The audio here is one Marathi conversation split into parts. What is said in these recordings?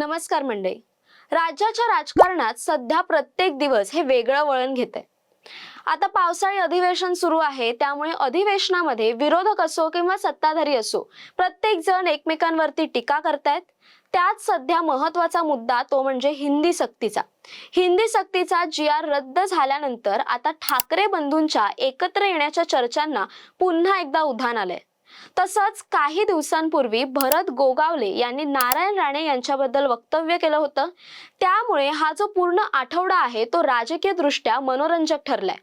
नमस्कार मंडळी. राज्याच्या राजकारणात सध्या प्रत्येक दिवस हे वेगळं वळण घेत आहे आता पावसाळी अधिवेशन सुरू आहे त्यामुळे अधिवेशनामध्ये विरोधक असो किंवा सत्ताधारी असो प्रत्येक जण एकमेकांवरती टीका करतायत. त्यात सध्या महत्त्वाचा मुद्दा तो म्हणजे हिंदी सक्तीचा. हिंदी सक्तीचा जी आर रद्द झाल्यानंतर आता ठाकरे बंधूंच्या एकत्र येण्याच्या चर्चांना पुन्हा एकदा उधाण आलंय. तसंच काही दिवसांपूर्वी भरत गोगावले यांनी नारायण राणे यांच्याबद्दल वक्तव्य केलं होतं. त्यामुळे हा जो पूर्ण आठवडा आहे तो राजकीय दृष्ट्या मनोरंजक ठरलाय.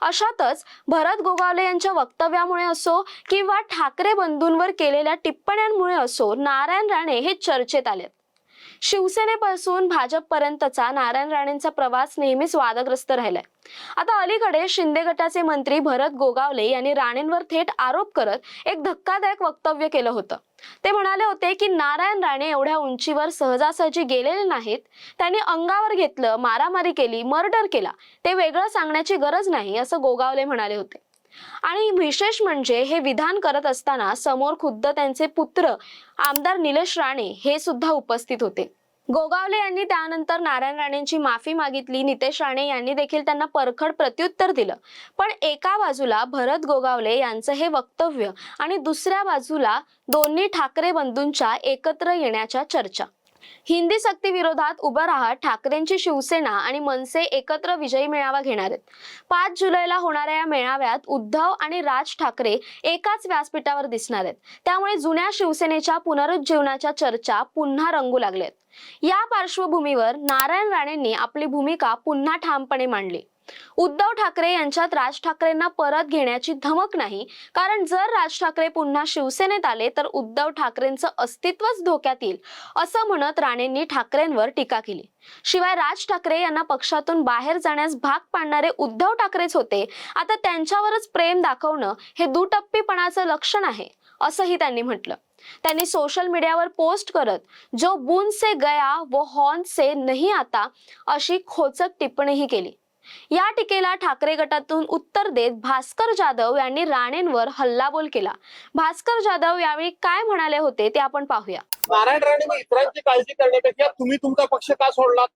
अशातच भरत गोगावले यांच्या वक्तव्यामुळे असो किंवा ठाकरे बंधूंवर केलेल्या टिप्पण्यांमुळे असो नारायण राणे हे चर्चेत आलेत. शिवसेनेपासून भाजपपर्यंतचा नारायण राणेंचा प्रवास नेहमीच वादग्रस्त राहिलाय. आता अलीकडे शिंदे गटाचे मंत्री भरत गोगावले यांनी राणेंवर थेट आरोप करत एक धक्कादायक वक्तव्य केलं होतं. ते म्हणाले होते की नारायण राणे एवढ्या उंचीवर सहजासहजी गेलेले नाहीत. त्यांनी अंगावर घेतलं मारामारी केली मर्डर केला. ते वेगळं सांगण्याची गरज नाही असं गोगावले म्हणाले होते. आणि विशेष म्हणजे हे विधान करत असताना समोर खुद्द त्यांचे पुत्र आमदार निलेश राणे हे सुद्धा उपस्थित होते. गोगावले यांनी त्यानंतर नारायण राणेंची माफी मागितली. नितेश राणे यांनी देखील त्यांना परखड प्रत्युत्तर दिलं. पण एका बाजूला भरत गोगावले यांचं हे वक्तव्य आणि दुसऱ्या बाजूला दोन्ही ठाकरे बंधूंच्या एकत्र येण्याच्या चर्चा. हिंदी सक्ती विरोधात उभं राहत ठाकरेंची शिवसेना आणि मनसे एकत्र विजयी मेळावा घेणार आहेत. पाच जुलैला होणाऱ्या या मेळाव्यात उद्धव आणि राज ठाकरे एकाच व्यासपीठावर दिसणार आहेत. त्यामुळे जुन्या शिवसेनेच्या पुनरुज्जीवनाच्या चर्चा पुन्हा रंगू लागल्यात या पार्श्वभूमीवर नारायण राणेंनी आपली भूमिका पुन्हा ठामपणे मांडली. उद्धव ठाकरे यांच्यात राज ठाकरेंना परत घेण्याची धमक नाही कारण जर राज ठाकरे पुन्हा शिवसेनेत आले तर उद्धव ठाकरेंचं अस्तित्वच धोक्यात येईल असं म्हणत राणेंनी ठाकरेंवर टीका केली. शिवाय राज ठाकरे यांना पक्षातून बाहेर जाण्यास भाग पाडणारे उद्धव ठाकरेच होते. आता त्यांच्यावरच प्रेम दाखवणं हे दुटप्पीपणाचं लक्षण आहे असंही त्यांनी म्हटलं. त्यांनी सोशल मीडियावर पोस्ट करत जो बूंद से गया व हॉर्न से नाही आता अशी खोचक टिप्पणीही केली. या टीकेला ठाकरे गटातून उत्तर देत भास्कर जाधव यांनी राणेंवर हल्लाबोल केला. भास्कर जाधव यावेळी काय म्हणाले होते ते आपण पाहूया. नारायण राणे इतरांची काळजी करण्यापेक्षा तुम्ही तुमचा पक्ष का सोडला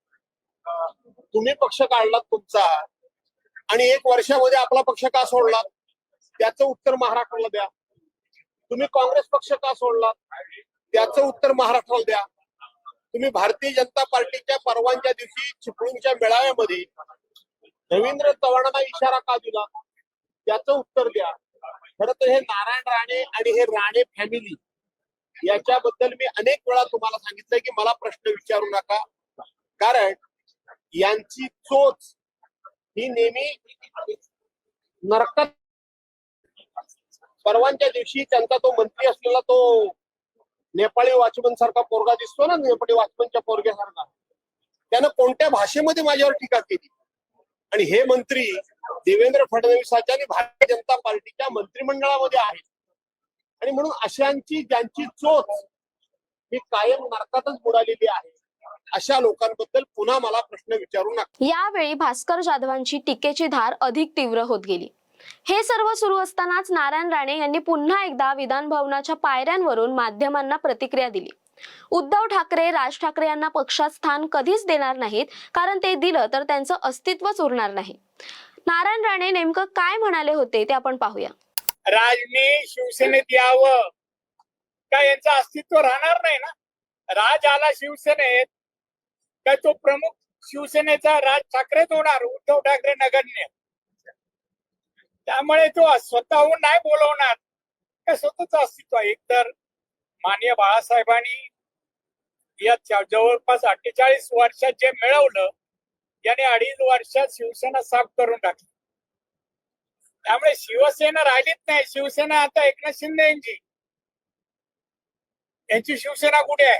तुम्ही पक्ष काढलात तुमचा. आणि एक वर्षामध्ये आपला पक्ष का सोडला त्याचं उत्तर महाराष्ट्राला द्या. तुम्ही काँग्रेस पक्ष का सोडला? त्याचं उत्तर महाराष्ट्राला द्या. तुम्ही भारतीय जनता पार्टीच्या परवानच्या दिवशी चिपळूणच्या मेळाव्यामध्ये रवींद्र चव्हाणांना इशारा का दिला? त्याचं उत्तर द्या. खरं तर हे नारायण राणे आणि हे राणे फॅमिली याच्याबद्दल मी अनेक वेळा तुम्हाला सांगितलंय की मला प्रश्न विचारू नका. कारण यांची चोच ही नेहमी नरकात परवानच्या दिवशी त्यांचा तो मंत्री असलेला तो नेपाळी वाचमन सारखा पोरगा दिसतो ना नेपाळी वाचमनच्या पोरग्यासारखा त्यानं कोणत्या भाषेमध्ये माझ्यावर टीका केली? आणि हे मंत्री देवेंद्र फडणवीसाच्या आणि भारतीय जनता पार्टीच्या मंत्रिमंडळामध्ये आहेत. आणि म्हणून अशांची ज्यांची चोच ही कायम नरकातच बुडालेली आहे अशा लोकांबद्दल पुन्हा मला प्रश्न विचारू नका. यावेळी भास्कर जाधवांची टीकेची धार अधिक तीव्र होत गेली. हे सर्व सुरू असतानाच नारायण राणे यांनी पुन्हा एकदा विधान भवनाच्या पायऱ्यांवरून माध्यमांना प्रतिक्रिया दिली. उद्धव ठाकरे राज ठाकरे यांना पक्षात स्थान कधीच देणार नाहीत कारण ते दिलं तर त्यांचं अस्तित्वच उरणार नाही. नारायण राणे नेमकं काय म्हणाले होते ते आपण पाहूया. राजने शिवसेनेत यावं. काय यांचं अस्तित्व राहणार नाही ना? राज आला शिवसेनेत काय तो प्रमुख शिवसेनेचा राज ठाकरेच होणार उद्धव ठाकरे नगण्य? त्यामुळे तो स्वतःहून नाही बोलवणार. काय स्वतःच अस्तित्व आहे. एकतर माननीय बाळासाहेबांनी या जवळपास अठ्ठेचाळीस वर्षात जे मिळवलं याने अडीच वर्षात शिवसेना साफ करून टाकली. त्यामुळे शिवसेना राहिलीच नाही. शिवसेना आता एकनाथ शिंदे यांची. यांची शिवसेना कुठे आहे?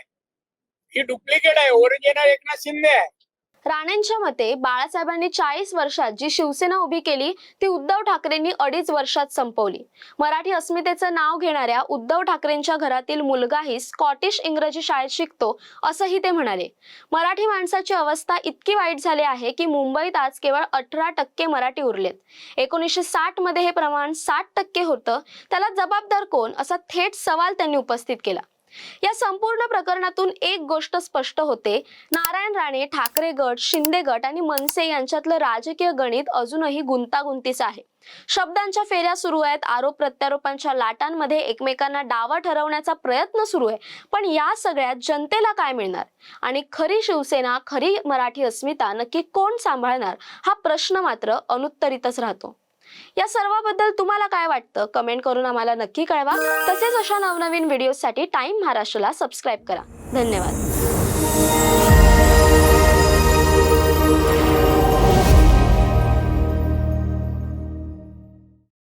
ही डुप्लिकेट आहे. ओरिजिनल एकनाथ शिंदे आहे. राणेंच्या मते बाळासाहेबांनी चाळीस वर्षात जी शिवसेना उभी केली ती उद्धव ठाकरेंनी अडीच वर्षात संपवली. मराठी अस्मितेचं नाव घेणाऱ्या उद्धव ठाकरेंच्या घरातील मुलगाही स्कॉटिश इंग्रजी शाळेत शिकतो असंही ते म्हणाले. मराठी माणसाची अवस्था इतकी वाईट झाली आहे की मुंबईत आज केवळ अठरा टक्के मराठी उरलेत. एकोणीसशे साठमध्ये हे प्रमाण साठ टक्के होतं. त्याला जबाबदार कोण? असा थेट सवाल त्यांनी उपस्थित केला. या संपूर्ण प्रकरणातून एक गोष्ट स्पष्ट होते. नारायण राणे ठाकरे गट शिंदे गट आणि मनसे यांच्यातलं राजकीय गणित अजूनही गुंतागुंतीचं आहे. शब्दांच्या फेऱ्या सुरू आहेत आरोप प्रत्यारोपांच्या लाटांमध्ये एकमेकांना डावा ठरवण्याचा प्रयत्न सुरू आहे. पण या सगळ्यात जनतेला काय मिळणार? आणि खरी शिवसेना खरी मराठी अस्मिता नक्की कोण सांभाळणार? हा प्रश्न मात्र अनुत्तरितच राहतो. या सर्वाबद्दल तुम्हाला काय वाटतं? कमेंट करून आम्हाला नक्की कळवा. तसेच अशा नवनवीन व्हिडिओसाठी टाइम महाराष्ट्राला सबस्क्राईब करा. धन्यवाद.